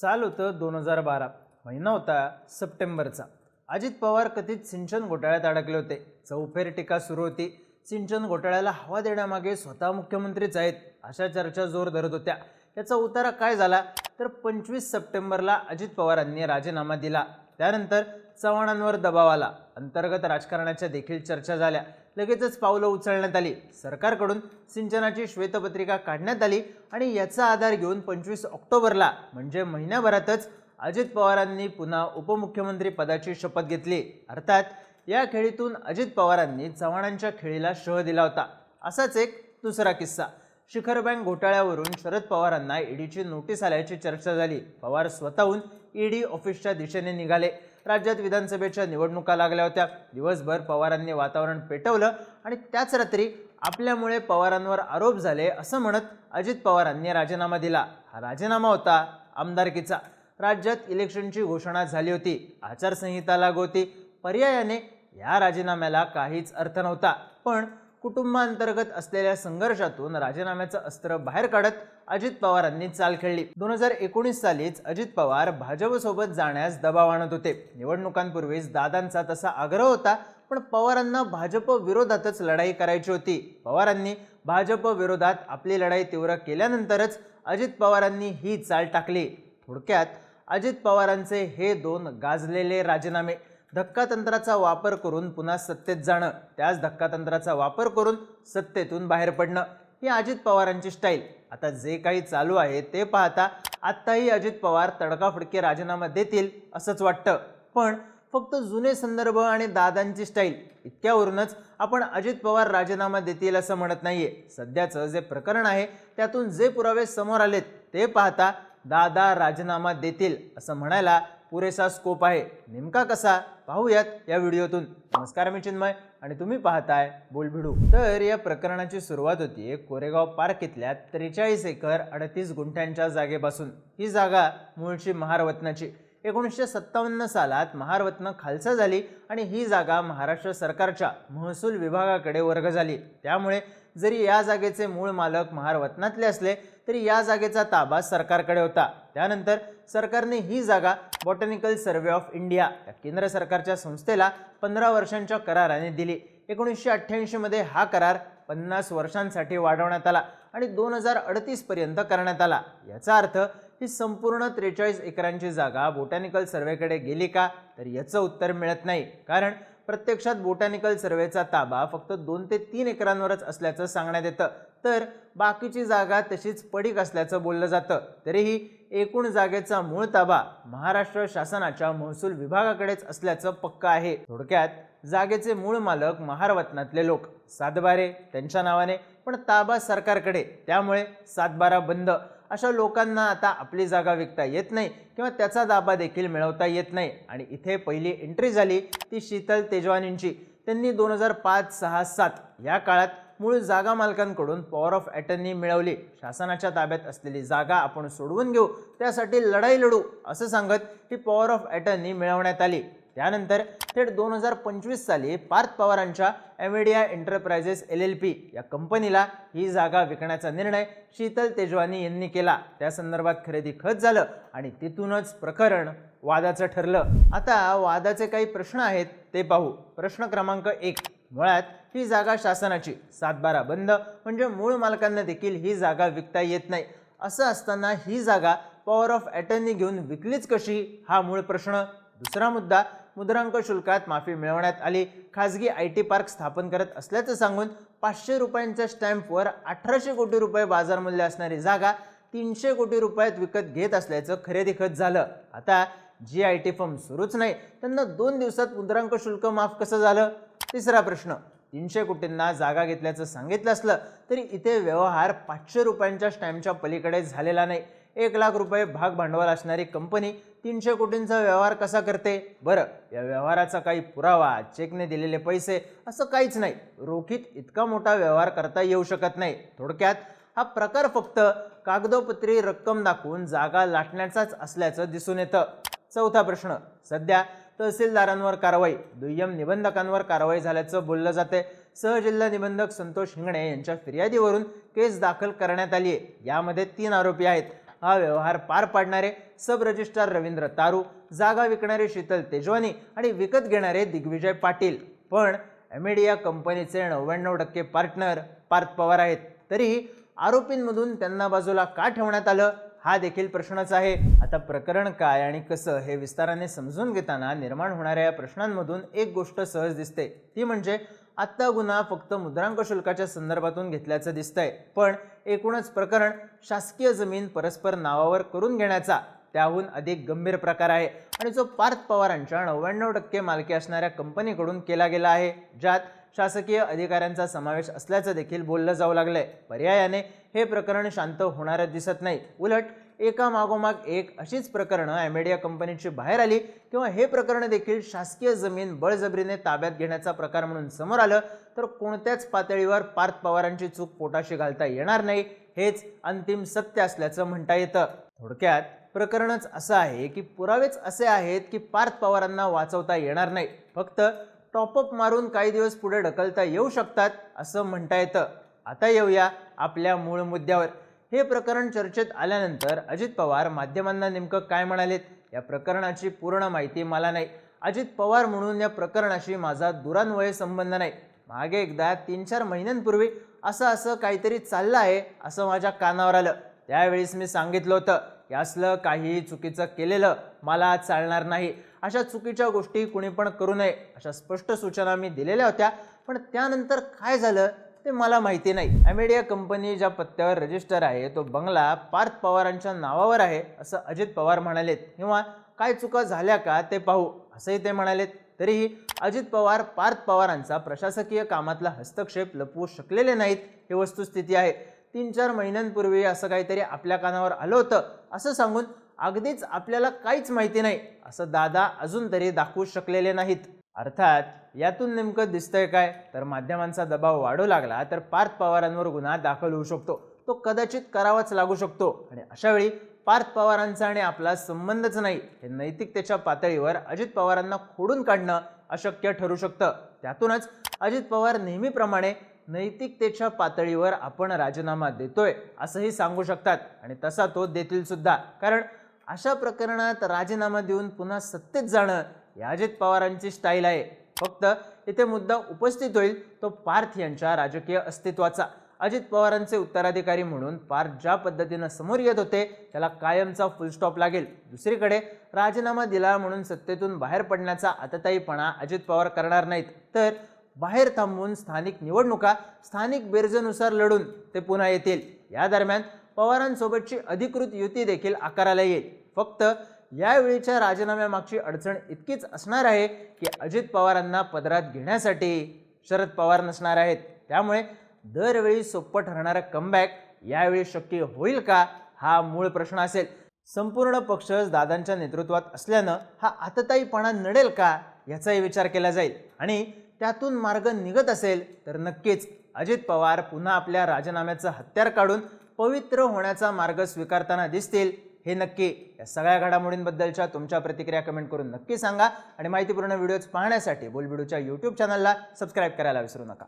साल होतं दोन हजार बारा. महिना होता सप्टेंबरचा. अजित पवार कथित सिंचन घोटाळ्यात अडकले होते. चौफेर टीका सुरू होती. सिंचन घोटाळ्याला हवा देण्यामागे स्वतः मुख्यमंत्रीच आहेत अशा चर्चा जोर धरत होत्या. याचा उतारा काय झाला? तर पंचवीस सप्टेंबरला अजित पवारांनी राजीनामा दिला. त्यानंतर चव्हाणांवर दबाव आला. अंतर्गत राजकारणाच्या देखील चर्चा झाल्या. लगेचच पावलं उचलण्यात आली. सरकारकडून सिंचनाची श्वेतपत्रिका काढण्यात आली आणि याचा आधार घेऊन पंचवीस ऑक्टोबरला म्हणजे महिन्याभरातच अजित पवारांनी पुन्हा उपमुख्यमंत्री पदाची शपथ घेतली. अर्थात या खेळीतून अजित पवारांनी चव्हाणांच्या खेळीला शह दिला होता. असाच एक दुसरा किस्सा. शिखर बँक घोटाळ्यावरून शरद पवारांना ईडीची नोटीस आल्याची चर्चा झाली. पवार स्वतःहून ईडी ऑफिसच्या दिशेने निघाले. राज्यात विधानसभेच्या निवडणुका लागल्या होत्या. दिवसभर पवारांनी वातावरण पेटवलं आणि त्याच रात्री आपल्यामुळे पवारांवर आरोप झाले असं म्हणत अजित पवारांनी राजीनामा दिला. हा राजीनामा होता आमदारकीचा. राज्यात इलेक्शनची घोषणा झाली होती. आचारसंहिता लागू होती. पर्यायाने या राजीनाम्याला काहीच अर्थ नव्हता. पण कुटुंबांतर्गत असलेल्या संघर्षातून राजीनाम्याचं अस्त्र बाहेर काढत अजित पवारांनी चाल खेळली. दोन हजार एकोणीस सालीच अजित पवार भाजपसोबत जाण्यास दबाव आणत होते. निवडणुकांपूर्वीच दादांचा तसा आग्रह होता पण पवारांना भाजप विरोधातच लढाई करायची होती. पवारांनी भाजप विरोधात आपली लढाई तीव्र केल्यानंतरच अजित पवारांनी ही चाल टाकली. थोडक्यात अजित पवारांचे हे दोन गाजलेले राजीनामे. धक्कातंत्राचा वापर करून पुन्हा सत्तेत जाणं त्याच धक्कातंत्राचा वापर करून सत्तेतून बाहेर पडणं ही अजित पवारांची स्टाईल. आता जे काही चालू आहे ते पाहता आत्ताही अजित पवार तडकाफडकी राजीनामा देतील असंच वाटतं. पण फक्त जुने संदर्भ आणि दादांची स्टाईल इतक्यावरूनच आपण अजित पवार राजीनामा देतील असं म्हणत नाहीये. सध्याचं जे प्रकरण आहे त्यातून जे पुरावे समोर आलेत ते पाहता दादा राजीनामा देतील असं म्हणायला पुरेसा स्कोप आहे. नेमका कसा? पाहूयात या व्हिडिओतून. नमस्कार मी चिन्मय आणि तुम्ही पाहताय बोलभिडू. तर या प्रकरणाची सुरुवात होती कोरेगाव पार्क इथल्या त्रेचाळीस एकर अडतीस गुंठ्यांच्या जागेपासून. ही जागा मूळची महारवतनाची एकोणीसशे सत्तावन्न सालात महारत्न खालसा झाली आणि ही जागा महाराष्ट्र सरकारच्या महसूल विभागाकडे वर्ग झाली. त्यामुळे जरी या जागेचे मूळ मालक महारत्नातले असले तरी या जागेचा ताबा सरकारकडे होता. त्यानंतर सरकारने ही जागा बॉटॅनिकल सर्वे ऑफ इंडिया या केंद्र सरकारच्या संस्थेला पंधरा वर्षांच्या कराराने दिली. एकोणीसशे अठ्ठ्याऐंशीमध्ये हा करार पन्नास वर्षांसाठी वाढवण्यात आला आणि दोन हजार अडतीसपर्यंत करण्यात आला. याचा अर्थ ही संपूर्ण त्रेचाळीस एकरांची जागा बोटॅनिकल सर्वेकडे गेली का? तर याचं उत्तर मिळत नाही. कारण प्रत्यक्षात बोटॅनिकल सर्वेचा ताबा फक्त दोन ते तीन एकरांवरच असल्याचं सांगण्यात येतं. तर बाकीची जागा तशीच पडीक असल्याचं बोललं जातं. तरीही एकूण जागेचा मूळ ताबा महाराष्ट्र शासनाच्या महसूल विभागाकडेच असल्याचं पक्क आहे. थोडक्यात जागेचे मूळ मालक महारवतनातले लोक. सातबारे त्यांच्या नावाने. पण ताबा सरकारकडे. त्यामुळे सातबारा बंद. अशा लोकांना आता आपली जागा विकता येत नाही किंवा त्याचा दाबा देखील मिळवता येत नाही. आणि इथे पहिली एंट्री झाली ती शीतल तेजवानींची. त्यांनी दोन हजार पाच सहा सात या काळात मूळ जागा मालकांकडून पॉवर ऑफ अटर्नी मिळवली. शासनाच्या ताब्यात असलेली जागा आपण सोडवून घेऊ. त्यासाठी लढाई लढू असं सांगत ही पॉवर ऑफ अटर्नी मिळवण्यात आली. त्यानंतर थेट दोन हजार पंचवीस साली पार्थ पवारांच्या Amadea enterprises L L P या कंपनीला ही जागा विकण्याचा निर्णय शीतल तेजवानी यांनी केला. त्या संदर्भात खरेदी खत झालं आणि तिथूनच प्रकरण वादाचं ठरलं. आता वादाचे काही प्रश्न आहेत ते पाहू. प्रश्न क्रमांक एक. मुळात ही जागा शासनाची. सातबारा बंद. म्हणजे मूळ मालकांना देखील ही जागा विकता येत नाही. असं असताना ही जागा पॉवर ऑफ अटर्नी घेऊन विकलीच कशी? हा मूळ प्रश्न. दुसरा मुद्दा मुद्रांक शुल्कात माफी मिळवण्यात आली. खाजगी आय टी पार्क स्थापन करत असल्याचं सांगून पाचशे रुपयांच्या स्टॅम्पवर अठराशे कोटी रुपये बाजारमूल्य असणारी जागा तीनशे कोटी रुपयात विकत घेत असल्याचं खरेदी खत झालं. आता जी आय टी फर्म सुरूच नाही त्यांना दोन दिवसात मुद्रांक शुल्क माफ कसं झालं? तिसरा प्रश्न तीनशे कोटींना जागा घेतल्याचं सांगितलं असलं तरी इथे व्यवहार पाचशे रुपयांच्या स्टॅम्पच्या पलीकडे झालेला नाही. एक लाख रुपये भाग भांडवल असणारी कंपनी तीनशे कोटींचा व्यवहार कसा करते? बरं या व्यवहाराचा काही पुरावा चेकने दिलेले पैसे असं काहीच नाही. रोखीत इतका मोठा व्यवहार करता येऊ शकत नाही. थोडक्यात हा प्रकार फक्त कागदोपत्री रक्कम दाखवून जागा लाटण्याचाच असल्याचं दिसून येतं. चौथा प्रश्न सध्या तहसीलदारांवर कारवाई दुय्यम निबंधकांवर कारवाई झाल्याचं बोललं जाते. सहजिल्हा निबंधक संतोष हिंगणे यांच्या फिर्यादीवरून केस दाखल करण्यात आली आहे यामध्ये तीन आरोपी आहेत. हा व्यवहार पार पाडणारे सब रजिस्ट्रार रवींद्र तारू जागा विकणारे शीतल तेजवानी आणि विकत घेणारे दिग्विजय पाटील. पण एमेडिया कंपनीचे नव्याण्णव टक्के पार्टनर पार्थ पवार आहेत. तरीही आरोपींमधून त्यांना बाजूला का ठेवण्यात आलं? हा देखील प्रश्नच आहे. आता प्रकरण काय आणि कसं हे विस्ताराने समजून घेताना निर्माण होणाऱ्या या प्रश्नांमधून एक गोष्ट सहज दिसते. ती म्हणजे आत्ता गुन्हा फक्त मुद्रांक शुल्काच्या संदर्भातून घेतल्याचं दिसतंय. पण एकूणच प्रकरण शासकीय जमीन परस्पर नावावर करून घेण्याचा त्याहून अधिक गंभीर प्रकार आहे. आणि जो पार्थ पवारांच्या नव्याण्णव टक्के मालकी असणाऱ्या कंपनीकडून केला गेला आहे ज्यात शासकीय अधिकाऱ्यांचा समावेश असल्याचं देखील बोललं जाऊ लागलंय. पर्यायाने हे प्रकरण शांत होणारं दिसत नाही. उलट एका मागोमाग एक अशीच प्रकरणं ॲमेडिया कंपनीची बाहेर आली. किंवा हे प्रकरण देखील शासकीय जमीन बळजबरीने ताब्यात घेण्याचा प्रकार म्हणून समोर आलं तर कोणत्याच पातळीवर पार्थ पवारांची चूक पोटाशी घालता येणार नाही हेच अंतिम सत्य असल्याचं म्हणता येतं. थोडक्यात प्रकरणच असं आहे की पुरावेच असे आहेत की पार्थ पवारांना वाचवता येणार नाही. फक्त टॉपअप मारून काही दिवस पुढे ढकलता येऊ शकतात असं म्हणता येतं. आता येऊया आपल्या मूळ मुद्द्यावर. हे प्रकरण चर्चेत आल्यानंतर अजित पवार माध्यमांना नेमकं काय म्हणालेत? या प्रकरणाची पूर्ण माहिती मला नाही. अजित पवार म्हणून या प्रकरणाशी माझा दुरान्वय संबंध नाही. मागे एकदा तीन चार महिन्यांपूर्वी असं असं काहीतरी चाललं आहे असं माझ्या कानावर आलं. त्यावेळेस मी सांगितलं होतं की असलं काही चुकीचं केलेलं मला चालणार नाही. अशा चुकीच्या गोष्टी कुणी पण करू नये अशा स्पष्ट सूचना मी दिलेल्या होत्या. पण त्यानंतर काय झालं? ते मला माहिती नाही. ॲमेडिया कंपनी ज्या पत्त्यावर रजिस्टर आहे तो बंगला पार्थ पवारांच्या नावावर आहे असं अजित पवार म्हणालेत. किंवा काय चुका झाल्या का ते पाहू असंही ते म्हणालेत. तरीही अजित पवार पार्थ पवारांचा प्रशासकीय कामातला हस्तक्षेप लपवू शकलेले नाहीत ही वस्तुस्थिती आहे. तीन चार महिन्यांपूर्वी असं काहीतरी आपल्या कानावर आलं होतं असं सांगून अगदीच आपल्याला काहीच माहिती नाही असं दादा अजून तरी दाखवू शकलेले नाहीत. अर्थात यातून नेमकं दिसतंय काय? तर माध्यमांचा दबाव वाढू लागला तर पार्थ पवारांवर गुन्हा दाखल होऊ शकतो. तो कदाचित करावाच लागू शकतो. आणि अशावेळी पार्थ पवारांचा आणि आपला संबंधच नाही हे नैतिकतेच्या पातळीवर अजित पवारांना खोडून काढणं अशक्य ठरू शकतं. त्यातूनच अजित पवार नेहमीप्रमाणे नैतिकतेच्या पातळीवर आपण राजीनामा देतोय असंही सांगू शकतात. आणि तसा तो देतील सुद्धा. कारण अशा प्रकरणात राजीनामा देऊन पुन्हा सत्तेत जाणं ही अजित पवारांची स्टाईल आहे. फक्त इथे मुद्दा उपस्थित होईल तो पार्थ यांच्या राजकीय अस्तित्वाचा. अजित पवारांचे उत्तराधिकारी म्हणून पार्थ ज्या पद्धतीनं समोर येत होते त्याला कायमचा फुलस्टॉप लागेल. दुसरीकडे राजीनामा दिला म्हणून सत्तेतून बाहेर पडण्याचा आतताईपणा अजित पवार करणार नाहीत. तर बाहेर थांबून स्थानिक निवडणुका स्थानिक बेरजेनुसार लढून ते पुन्हा येतील. या दरम्यान पवारांसोबतची अधिकृत युती देखील आकाराला येईल. फक्त यावेळीच्या राजीनाम्यामागची अडचण इतकीच असणार आहे की अजित पवारांना पदरात घेण्यासाठी शरद पवार नसणार आहेत. त्यामुळे दरवेळी सोपं ठरणारं कमबॅक यावेळी शक्य होईल का? हा मूळ प्रश्न असेल. संपूर्ण पक्षच दादांच्या नेतृत्वात असल्यानं हा आतताईपणा नडेल का? याचाही विचार केला जाईल. आणि त्यातून मार्ग निघत असेल तर नक्कीच अजित पवार पुन्हा आपल्या राजीनाम्याचं हत्यार काढून पवित्र होण्याचा मार्ग स्वीकारताना दिसतील. हे नक्की या सगळ्या घडामोडींबद्दलच्या तुमच्या प्रतिक्रिया कमेंट करून नक्की सांगा. आणि माहितीपूर्ण व्हिडिओज पाहण्यासाठी बोलबिडूच्या यूट्यूब चॅनलला सबस्क्राईब करायला विसरू नका.